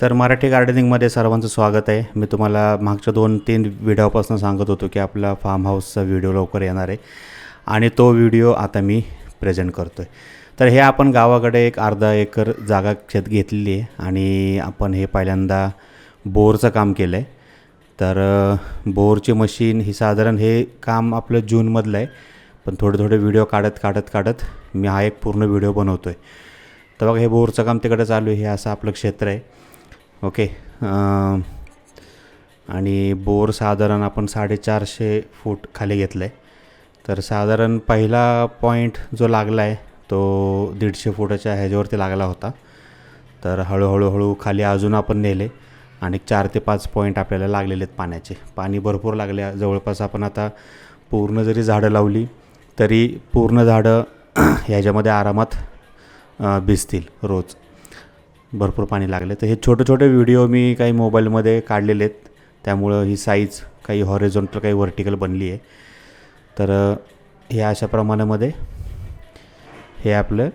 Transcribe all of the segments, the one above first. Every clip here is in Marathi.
तर मराठी गार्डनिंगमध्ये सर्वांचं स्वागत आहे. मी तुम्हाला मागच्या दोन तीन व्हिडिओपासून सांगत होतो की आपला फार्म हाऊसचा व्हिडिओ लवकर येणार आहे. आणि तो व्हिडिओ आता मी प्रेझेंट करतो आहे तर हे आपण गावाकडे एक अर्धा एकर जागा शेत घेतलेली आहे आणि आपण हे पहिल्यांदा बोरचं काम केलं आहे तर बोरची मशीन ही साधारण हे काम आपलं जूनमधलं आहे. पण थोडे थोडे व्हिडिओ काढत काढत काढत मी हा एक पूर्ण व्हिडिओ बनवतो आहे तर बघा हे बोरचं काम तिकडे चालू आहे. हे असं आपलं क्षेत्र आहे. ओके. आणि बोर साधारण आपण साडेचारशे फूट खाली घेतलं आहे तर साधारण पहिला पॉईंट जो लागला आहे तो दीडशे फुटाच्या ह्याच्यावरती लागला होता. तर हळूहळूहळू खाली अजून आपण नेले आणि चार ते पाच पॉईंट आपल्याला लागलेले आहेत पाण्याचे. पाणी भरपूर लागले. जवळपास आपण आता पूर्ण जरी झाडं लावली तरी पूर्ण झाडं ह्याच्यामध्ये आरामात भिजतील रोज. भरपूर पाणी लागले. तर हे छोटे छोटे व्हिडिओ मी काही मोबाईलमध्ये काढलेले आहेत. त्यामुळं ही साईज काही हॉरिझॉन्टल काही व्हर्टिकल बनली आहे. तर हे अशा प्रमाणामध्ये हे आपलं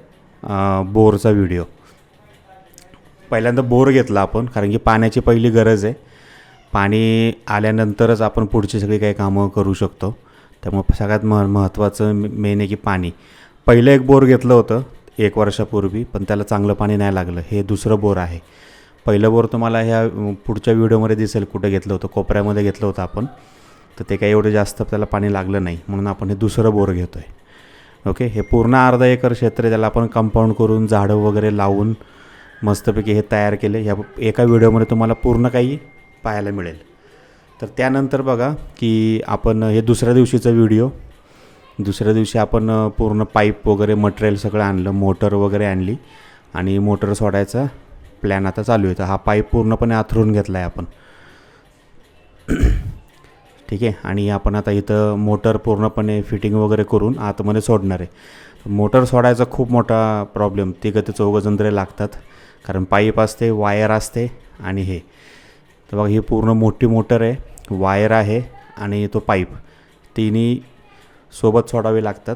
बोरचा व्हिडिओ. पहिल्यांदा बोर घेतला आपण कारण की पाण्याची पहिली गरज आहे. पाणी आल्यानंतरच आपण पुढची सगळी काही कामं करू शकतो. त्यामुळे सगळ्यात मह महत्त्वाचं मेन आहे की पाणी. पहिलं एक बोर घेतलं होतं. एक वर्षापूर्वी पण त्याला चांगलं पाणी नाही लागलं. हे दुसरं बोर आहे. पहिलं बोर तुम्हाला ह्या पुढच्या व्हिडिओमध्ये दिसेल कुठं घेतलं होतं कोपऱ्यामध्ये घेतलं होतं आपण. तर ते काही एवढं जास्त त्याला पाणी लागलं नाही. म्हणून आपण हे दुसरं बोर घेतो आहे ओके? हे पूर्ण अर्धा एकर क्षेत्र त्याला आपण कंपाऊंड करून झाडं वगैरे लावून मस्तपैकी हे तयार केले. ह्या एका व्हिडिओमध्ये तुम्हाला पूर्ण काही पाहायला मिळेल. तर त्यानंतर बघा की आपण हे दुसऱ्या दिवशीचा व्हिडिओ दुसऱ्या दिवशी आपण पूर्ण पाईप वगैरे मटेरियल सगळं आणलं मोटर वगैरे आणली आणि मोटर सोडायचा प्लॅन आता चालू आहे. तर हा पाईप पूर्णपणे आथरून घेतला आहे आपण. ठीक आहे? आणि आपण आता इथं मोटर पूर्णपणे फिटिंग वगैरे करून आतमध्ये सोडणार आहे. मोटर सोडायचा खूप मोठा प्रॉब्लेम तिघं ते चौघं तरी लागतात. कारण पाईप असते वायर असते आणि हे. तर बघा ही पूर्ण मोठी मोटर आहे वायर आहे आणि तो पाईप. तिन्ही सोबत सोडावे लागतात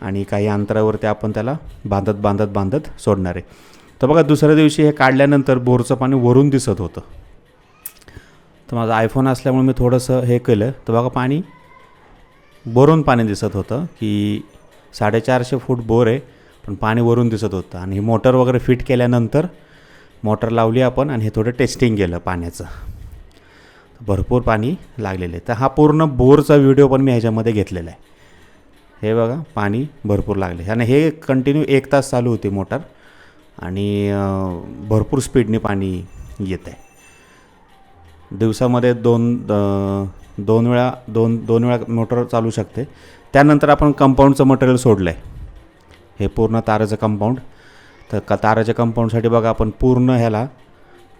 आणि काही अंतरावरती आपण त्याला बांधत बांधत बांधत सोडणार आहे. तर बघा दुसऱ्या दिवशी हे काढल्यानंतर बोरचं पाणी वरून दिसत होतं. तर माझा आयफोन असल्यामुळे मी थोडंसं हे केलं. तर बघा पाणी बोरून पाणी दिसत होतं की साडेचारशे फूट बोर आहे पण पाणी वरून दिसत होतं. आणि ही मोटर वगैरे फिट केल्यानंतर मोटर लावली आपण आणि हे थोडं टेस्टिंग केलं पाण्याचं. भरपूर पाणी लागलेलं आहे. तर हा पूर्ण बोरचा व्हिडिओ पण मी ह्याच्यामध्ये घेतलेला आहे. हे बघा पाणी भरपूर लागले. आणि हे कंटिन्यू एक तास चालू होती मोटर. आणि भरपूर स्पीडने पाणी येत आहे दिवसामध्ये दोन दोन वेळा दोन दोन वेळा मोटर चालू शकते. त्यानंतर आपण कंपाऊंडचं मटेरियल सोडलं आहे हे पूर्ण ताराचं कंपाऊंड तर का ताराच्या कंपाऊंडसाठी बघा आपण पूर्ण ह्याला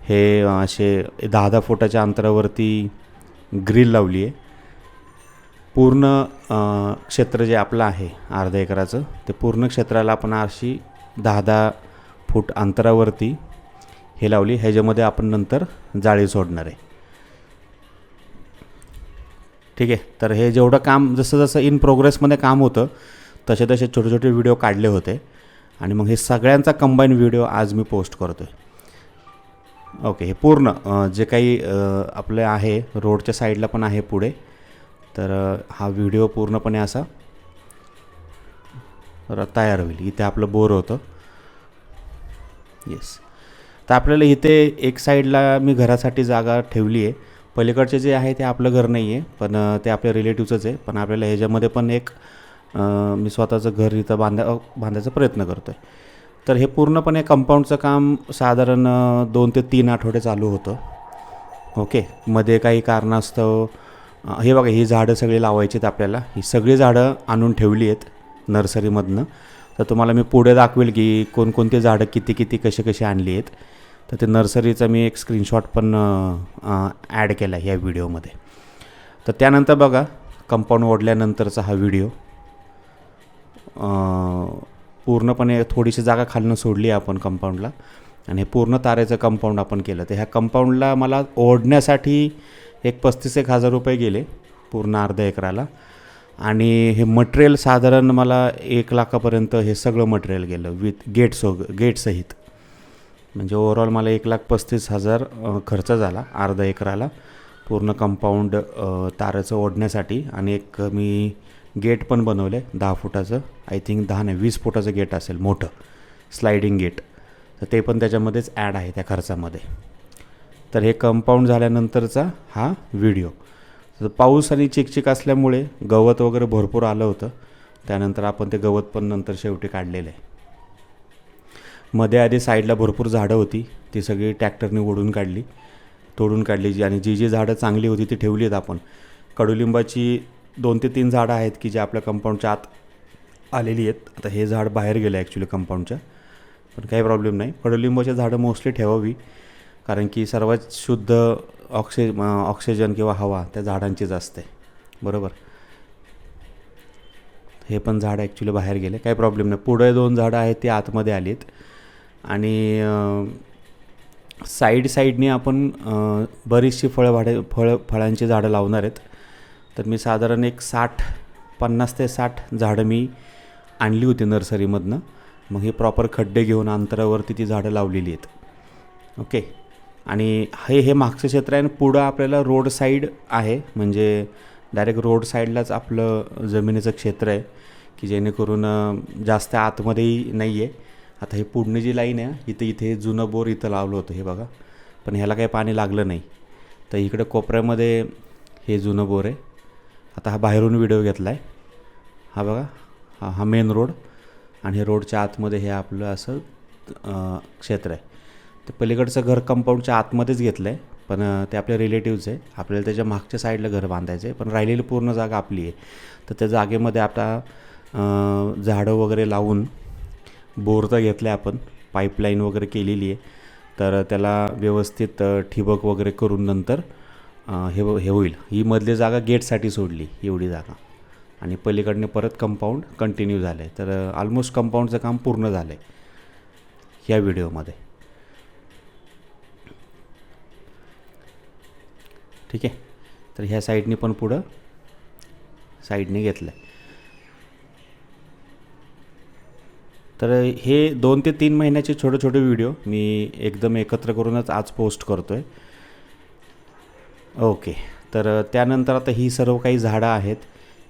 हे असे दहा दहा फुटाच्या अंतरावरती ग्रिल लावली आहे पूर्ण क्षेत्र जे आपलं आहे अर्ध्या एकराचं ते पूर्ण क्षेत्राला आपण अशी दहा दहा फूट अंतरावरती हे लावली. ह्याच्यामध्ये आपण नंतर जाळी सोडणार आहे. ठीक आहे? तर हे जेवढं काम जसं जसं इन प्रोग्रेसमध्ये काम होतं तसे तसे छोटे छोटे व्हिडिओ काढले होते. आणि मग हे सगळ्यांचा कंबाईन व्हिडिओ आज मी पोस्ट करतो आहे ओके हे पूर्ण जे काही आपलं आहे रोडच्या साईडला पण आहे पुढे. तर हा व्हिडिओ पूर्णपणे असा तयार होईल. इथे आपलं बोर होतं. येस तर आपल्याला इथे एक साईडला मी घरासाठी जागा ठेवली आहे. पलीकडचे जे आहे ते आपलं घर नाही आहे पण ते आपल्या रिलेटिव्हचंच आहे. पण आपल्याला ह्याच्यामध्ये पण एक मी स्वतःचं घर इथं बांधा बांधायचा प्रयत्न करतो आहे तर हे पूर्णपणे कंपाऊंडचं काम साधारण दोन ते तीन आठवडे चालू होतं. ओके? मध्ये काही कारणास्तव हे बघा ही झाडं सगळी लावायची आहेत आपल्याला. ही सगळी झाडं आणून ठेवली आहेत नर्सरीमधनं. तर तुम्हाला मी पुढे दाखवेल की कोणकोणती झाडं किती किती कसे कसे आणली आहेत. तर ते नर्सरीचा मी एक स्क्रीनशॉट पण ॲड केला ह्या व्हिडिओमध्ये. तर त्यानंतर बघा कंपाऊंड ओढल्यानंतरचा हा व्हिडिओ. पूर्णपणे थोडीशी जागा खालनं सोडली आहे आपण कंपाऊंडला आणि हे पूर्ण तारेचं कंपाऊंड आपण केलं. तर ह्या कंपाऊंडला मला ओढण्यासाठी एक पस्तीस एक हजार रुपये गेले पूर्ण अर्धा एकराला. आणि हे मटेरियल साधारण मला एक लाखापर्यंत हे सगळं मटेरियल गेलं विथ गेट्स सो गेटसहित म्हणजे ओव्हरऑल मला एक लाख पस्तीस हजार खर्च झाला अर्धा एकराला. पूर्ण कंपाऊंड अ, ताराचं ओढण्यासाठी आणि एक मी गेट पण बनवलं आहे दहा फुटाचं. आय थिंक दहा नाही वीस फुटाचं गेट असेल मोठं. स्लायडिंग गेट तर ते पण त्याच्यामध्येच ॲड आहे त्या खर्चामध्ये. तर हे कंपाऊंड झाल्यानंतरचा हा व्हिडिओ तर पाऊस आणि चिकचिक असल्यामुळे गवत वगैरे भरपूर आलं होतं. त्यानंतर आपण ते गवत पण नंतर शेवटी काढलेलं आहे. मध्ये आधी साईडला भरपूर झाडं होती. ती सगळी ट्रॅक्टरने ओढून काढली. तोडून काढली. जी आणि जी जी झाडं चांगली होती ती ठेवली आहेत आपण. कडुलिंबाची दोन ते तीन झाडं आहेत की जे आपल्या कंपाऊंडच्या आत आलेली आहेत. आता हे झाड बाहेर गेलं ॲक्च्युली कंपाऊंडच्या पण काही प्रॉब्लेम नाही. कडुलिंबाची झाडं मोस्टली ठेवावी. कारण की सर्वात शुद्ध ऑक्सि ऑक्सिजन किंवा हवा त्या झाडांचीच असते. बरोबर? हे पण झाड ॲक्च्युली बाहेर गेले. काही प्रॉब्लेम नाही. पुढे दोन झाडं आहेत ते आतमध्ये आलीत. आणि साईड साईडने आपण बरीचशी फळं भाडे फळ फळांची झाडं लावणार आहेत. तर मी साधारण एक साठ पन्नास ते साठ झाडं मी आणली होती नर्सरीमधनं. मग हे प्रॉपर खड्डे घेऊन अंतरावरती ती झाडं लावलेली आहेत. ओके? आणि हे हे मागचं क्षेत्र आहे आणि पुढं आपल्याला रोड साईड आहे. म्हणजे डायरेक्ट रोड साईडलाच आपलं जमिनीचं क्षेत्र आहे की जेणेकरून जास्त आतमध्येही नाही आहे आता हे पुढणी जी लाईन आहे इथं इथे जुनं बोर इथं लावलं होतं हे बघा. पण ह्याला काही पाणी लागलं नाही. तर इकडे कोपऱ्यामध्ये हे जुनं बोर आहे. आता हा बाहेरून व्हिडिओ घेतला आहे हा बघा हा हा मेन रोड आणि हे रोडच्या आतमध्ये हे आपलं असं क्षेत्र आहे. ते पलीकडचं घर कंपाऊंडच्या आतमध्येच घेतलं आहे पण ते आपल्या रिलेटिव्हज आहे. आपल्याला त्याच्या मागच्या साईडला घर बांधायचं आहे पण राहिलेली पूर्ण जागा आपली आहे. तर त्या जागेमध्ये आता झाडं वगैरे लावून बोर तर घेतलं आहे आपण पाईपलाईन वगैरे केलेली आहे. तर त्याला व्यवस्थित ठिबक वगैरे करून नंतर हे हे होईल. ही मधली जागा गेटसाठी सोडली एवढी जागा. आणि पलीकडनं परत कंपाऊंड कंटिन्यू झालं आहे तर ऑलमोस्ट कंपाऊंडचं काम पूर्ण झालं आहे ह्या व्हिडिओमध्ये ठीक आहे? तर ह्या साईडने पण पुढं साईडने घेतलं आहे तर हे दोन ते तीन महिन्याचे छोटे छोटे व्हिडिओ मी एकदम एकत्र करूनच आज पोस्ट करतो आहे ओके. तर त्यानंतर आता ही सर्व काही झाडं आहेत.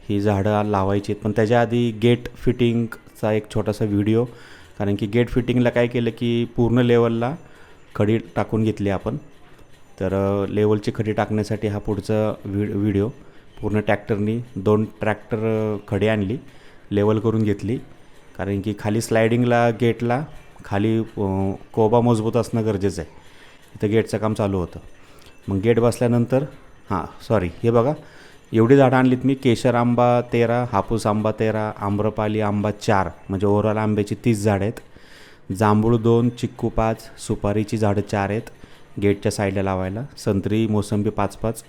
ही झाडं लावायची आहेत. पण त्याच्या आधी गेट फिटिंगचा एक छोटासा व्हिडिओ. कारण की गेट फिटिंगला काय केलं की पूर्ण लेवलला खडी टाकून घेतली आपण. तर लेवलची खडी टाकण्यासाठी हा पुढचा व्हि व्हिडिओ. पूर्ण ट्रॅक्टरनी दोन ट्रॅक्टर खडी आणली लेवल करून घेतली. कारण की खाली स्लायडिंगला गेटला खाली कोबा मजबूत असणं गरजेचं आहे. इथं गेटचं काम चालू होतं. मग गेट बसल्यानंतर हां सॉरी हे बघा. एवढी झाडं आणलीत मी. केशर आंबा तेरा हापूस आंबा तेरा आम्रपाली आंबा चार म्हणजे ओव्हरऑल आंब्याची तीस झाडं आहेत. जांभूळ दोन चिक्कू पाच सुपारीची झाडं चार आहेत. गेटच्या साईडला लावायला. संत्री मोसंबी पाच पाच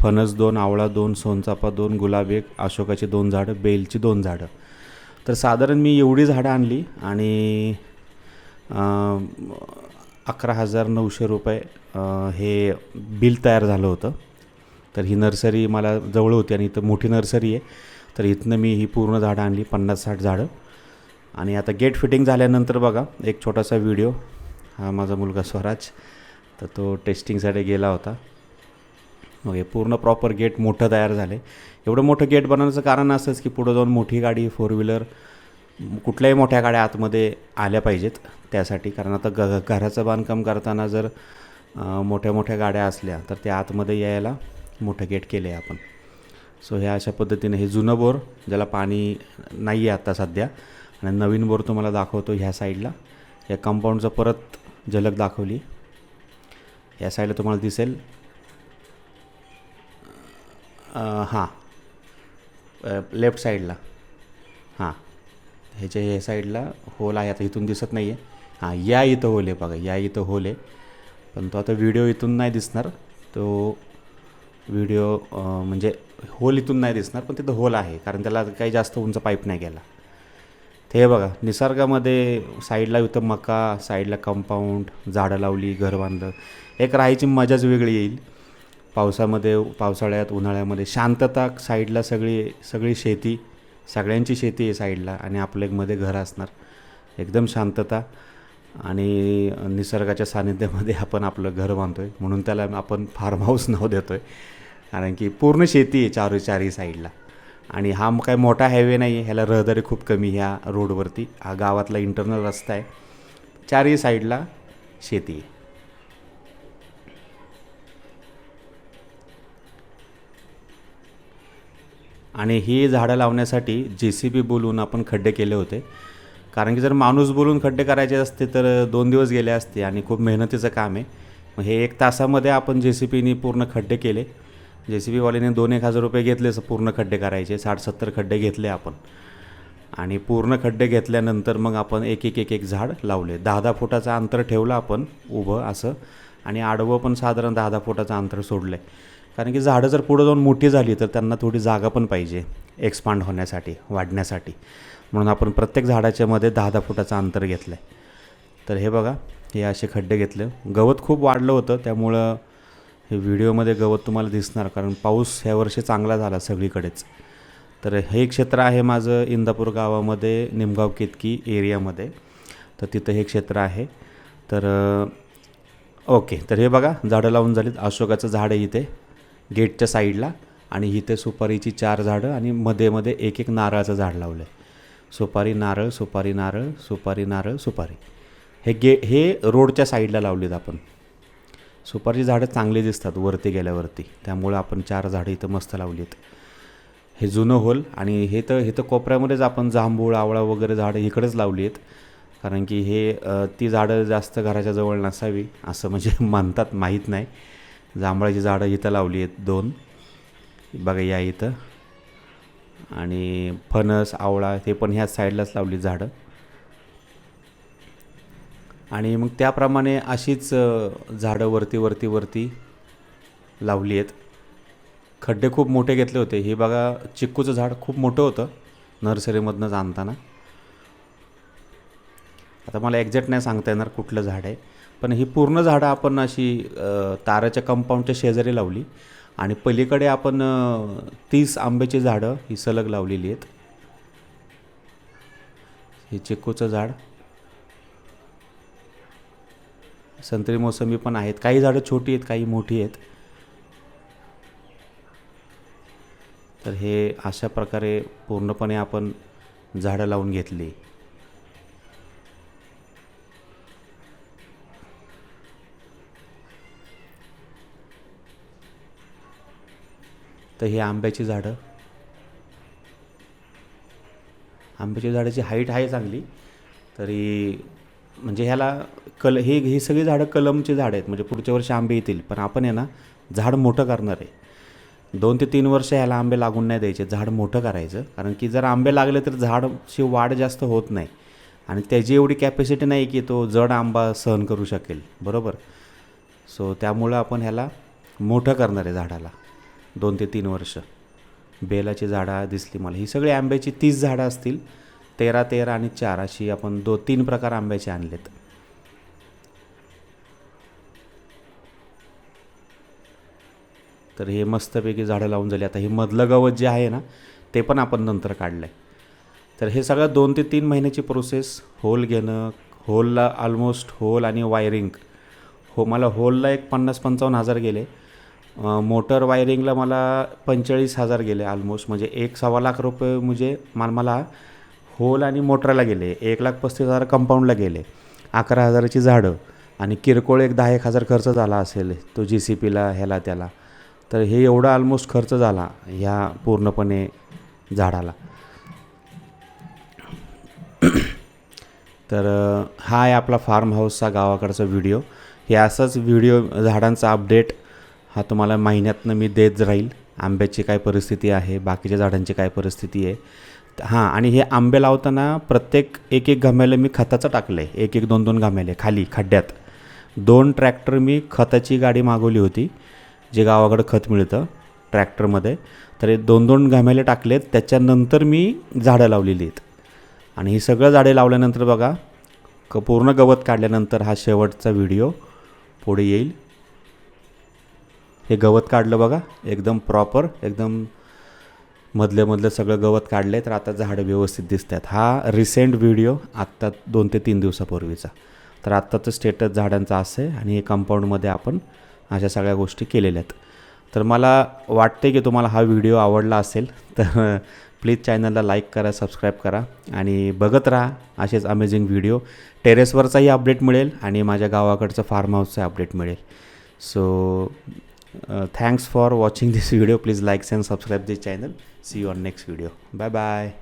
फणस दोन आवळा दोन सोनचाफा दोन गुलाब एक अशोकाची दोन झाडं बेलची दोन झाडं. तर साधारण मी एवढी झाडं आणली आणि अकरा हजार नऊशे रुपये हे बिल तयार झालं होतं. तर ही नर्सरी मला जवळ होती आणि इथं मोठी नर्सरी आहे. तर इथनं मी ही पूर्ण झाडं आणली पन्नास साठ झाडं. आणि आता गेट फिटिंग झाल्यानंतर बघा एक छोटासा व्हिडिओ. हा माझा मुलगा स्वराज. तर तो टेस्टिंगसाठी गेला होता. मग हे पूर्ण प्रॉपर गेट मोठं तयार झालं. आहे एवढं मोठं गेट बनवण्याचं कारण असंच की पुढं जाऊन मोठी गाडी फोर व्हीलर कुठल्याही मोठ्या गाड्या आतमध्ये आल्या पाहिजेत त्यासाठी. कारण आता ग घराचं बांधकाम करताना जर मोठ्या मोठ्या गाड्या असल्या तर त्या आतमध्ये यायला मोठं गेट केलं आहे आपण. सो ह्या अशा पद्धतीने हे जुनं बोर ज्याला पाणी नाही आहे आत्ता सध्या आणि नवीन बोर तुम्हाला दाखवतो ह्या साईडला या कंपाऊंडचं परत झलक दाखवली. या साईडला तुम्हाला दिसेल. हां. लेफ्ट साईडला. हां. ह्याच्या हे साईडला होल आहे आता इथून दिसत नाही आहे हां या इथं होल आहे बघा या इथं होल आहे. पण तो आता व्हिडिओ इथून नाही दिसणार. तो व्हिडिओ म्हणजे होल इथून नाही दिसणार पण तिथं होल आहे कारण त्याला काही जास्त उंच पाईप नाही गेला. ते हे बघा निसर्गामध्ये साईडला इथं मका साईडला कंपाऊंड झाडं लावली घर बांधलं. एक राहायची मजाच वेगळी येईल. पावसामध्ये पावसाळ्यात उन्हाळ्यामध्ये शांतता साईडला सगळी सगळी शेती सगळ्यांची शेती आहे साईडला आणि आपलं एक मध्ये घर असणार. एकदम शांतता आणि निसर्गाच्या सानिध्यामध्ये आपण आपलं घर बांधतो आहे म्हणून त्याला आपण फार्म हाऊस नाव देतो आहे कारण की पूर्ण शेती आहे चारू चारही साईडला. आणि हा काय मोठा हायवे नाही आहे ह्याला रहदारी खूप कमी ह्या रोडवरती हा गावातला इंटरनल रस्ता आहे. चारही साईडला शेती आहे. आणि ही झाडं लावण्यासाठी जे सी बी बोलून आपण खड्डे केले होते. कारण की जर माणूस बोलून खड्डे करायचे असते तर दोन दिवस गेले असते आणि खूप मेहनतीचं काम आहे. मग हे एक तासामध्ये आपण जे सी पीनी पूर्ण खड्डे केले. जे सी बीवाल्याने दोन एक हजार रुपये घेतले पूर्ण खड्डे करायचे साठ सत्तर खड्डे घेतले आपण. आणि पूर्ण खड्डे घेतल्यानंतर मग आपण एक एक एक एक झाड लावले. दहा दहा फुटाचं अंतर ठेवलं आपण उभं असं आणि आडवं पण साधारण दहा दहा फुटाचं अंतर सोडलं आहे कारण की झाडं जर पुढं जाऊन मोठी झाली तर त्यांना थोडी जागा पण पाहिजे एक्सपांड होण्यासाठी वाढण्यासाठी. म्हणून आपण प्रत्येक झाडाच्यामध्ये दहा दहा फुटाचं अंतर घेतलं आहे तर हे बघा हे असे खड्डे घेतले. गवत खूप वाढलं होतं त्यामुळं हे व्हिडिओमध्ये गवत तुम्हाला दिसणार कारण पाऊस ह्या वर्षी चांगला झाला सगळीकडेच. तर हे क्षेत्र आहे माझं इंदापूर गावामध्ये निमगाव केतकी एरियामध्ये. तर तिथं हे क्षेत्र आहे. तर ओके. तर हे बघा झाडं लावून झालीत. अशोकाचं झाड आहे इथे गेटच्या साईडला. आणि इथे सुपारीची चार झाडं आणि मध्ये मध्ये एक एक नारळाचं झाड लावलं आहे सुपारी नारळ सुपारी नारळ सुपारी नारळ सुपारी. हे गे हे रोडच्या साईडला लावलेत आपण. सुपारची झाडं चांगली दिसतात वरती गेल्यावरती. त्यामुळं आपण चार झाडं इथं मस्त लावली आहेत हे जुनं होल आणि हे तर हे तर कोपऱ्यामध्येच आपण जांभूळ आवळा वगैरे झाडं इकडेच लावली आहेत कारण की हे ती झाडं जास्त घराच्या जवळ नसावी असं म्हणजे मानतात माहीत नाही. जांभळाची झाडं इथं लावली आहेत दोन. बघा या इथं. आणि फणस आवळा ते पण ह्या साईडलाच लावली झाडं. आणि मग त्याप्रमाणे अशीच झाडं वरती वरती वरती लावली आहेत. खड्डे खूप मोठे घेतले होते. हे बघा चिक्कूचं झाड खूप मोठं होतं नर्सरीमधनंच आणताना आता मला एक्झॅक्ट नाही सांगता येणार कुठलं झाड आहे पण ही पूर्ण झाडं आपण अशी ताराच्या कंपाऊंडच्या शेजारी लावली आणि पलीकडे आपण तीस आंब्याची झाडं ही सलग लावलेली आहेत. हे चिक्कूचं झाड संत्री मोसंबी पण आहेत. काही झाडं छोटी आहेत काही मोठी आहेत. तर हे अशा प्रकारे पूर्णपणे आपण झाडं लावून घेतली. तर हे आंब्याची झाडं. आंब्याच्या झाडाची हाईट आहे चांगली तरी म्हणजे ह्याला कल हे ही सगळी झाडं कलमची झाडं आहेत. म्हणजे पुढच्या वर्षी आंबे येतील. पण आपण आहे ना झाड मोठं करणार आहे. दोन ते तीन वर्ष ह्याला आंबे लागून नाही द्यायचे. झाड मोठं करायचं. कारण की जर आंबे लागले तर झाडची वाढ जास्त होत नाही. आणि त्याची एवढी कॅपॅसिटी नाही की तो जड आंबा सहन करू शकेल. बरोबर? सो त्यामुळं आपण ह्याला मोठं करणार आहे झाडाला. दोन ते तीन वर्ष. बेलाची झाडं दिसली मला. ही सगळी आंब्याची तीस झाडं असतील. तेरा तेरा आणि चार अशी आपण दो तीन प्रकार आंब्याचे आणलेत. तर हे मस्तपैकी झाडं लावून झाली. आता हे मधलं गवत जे आहे ना ते पण आपण नंतर काढलं आहे तर हे सगळं दोन ते तीन महिन्याची प्रोसेस होल घेणं होलला ऑलमोस्ट होल आणि वायरिंग हो मला होलला एक पन्नास पंचावन्न हजार गेले. मोटर वायरिंगला मला पंचेचाळीस हजार गेले ऑलमोस्ट म्हणजे एक सव्वा लाख रुपये म्हणजे मा- मला होल आणि मोटरला गेले एक लाख पस्तीस हजार कंपाऊंडला गेले अकरा हजाराची झाडं आणि किरकोळ एक दहा एक हजार खर्च झाला असेल तो जी सी पीला ह्याला त्याला. तर हे एवढा ऑलमोस्ट खर्च झाला ह्या पूर्णपणे झाडाला. तर हा आहे आपला फार्म हाऊसचा गावाकडचा व्हिडिओ हे असंच व्हिडिओ झाडांचा अपडेट हा तुम्हाला महिन्यातनं मी देत राहील. आंब्याची काय परिस्थिती आहे बाकीच्या झाडांची काय परिस्थिती आहे. हां आणि हे आंबे लावताना प्रत्येक एक एक घाम्याला मी खताचं टाकलं आहे एक एक दोन दोन घमेले खाली खड्ड्यात. दोन ट्रॅक्टर मी खताची गाडी मागवली होती जे गावाकडं खत मिळतं ट्रॅक्टरमध्ये. तर हे दोन दोन घमेले टाकलेत त्याच्यानंतर मी झाडं लावलेली आहेत. आणि ही सगळं झाडे लावल्यानंतर बघा क पूर्ण गवत काढल्यानंतर हा शेवटचा व्हिडिओ पुढे येईल. हे गवत काढलं बघा एकदम प्रॉपर एकदम मधले मधलं सगळं गवत काढलं आहे तर आता झाडं व्यवस्थित दिसत आहेत हा रिसेंट व्हिडिओ आत्ता दोन ते तीन दिवसापूर्वीचा. तर आत्ताचं स्टेटस झाडांचा असं आहे आणि हे कंपाऊंडमध्ये आपण अशा सगळ्या गोष्टी केलेल्या आहेत. तर मला वाटते की तुम्हाला हा व्हिडिओ आवडला असेल तर प्लीज चॅनलला लाईक करा सबस्क्राईब करा आणि बघत राहा असेच अमेझिंग व्हिडिओ टेरेसवरचाही अपडेट मिळेल आणि माझ्या गावाकडचं फार्म हाऊसचं अपडेट मिळेल. So thanks for watching this video please likes and subscribe this channel see you on next video bye bye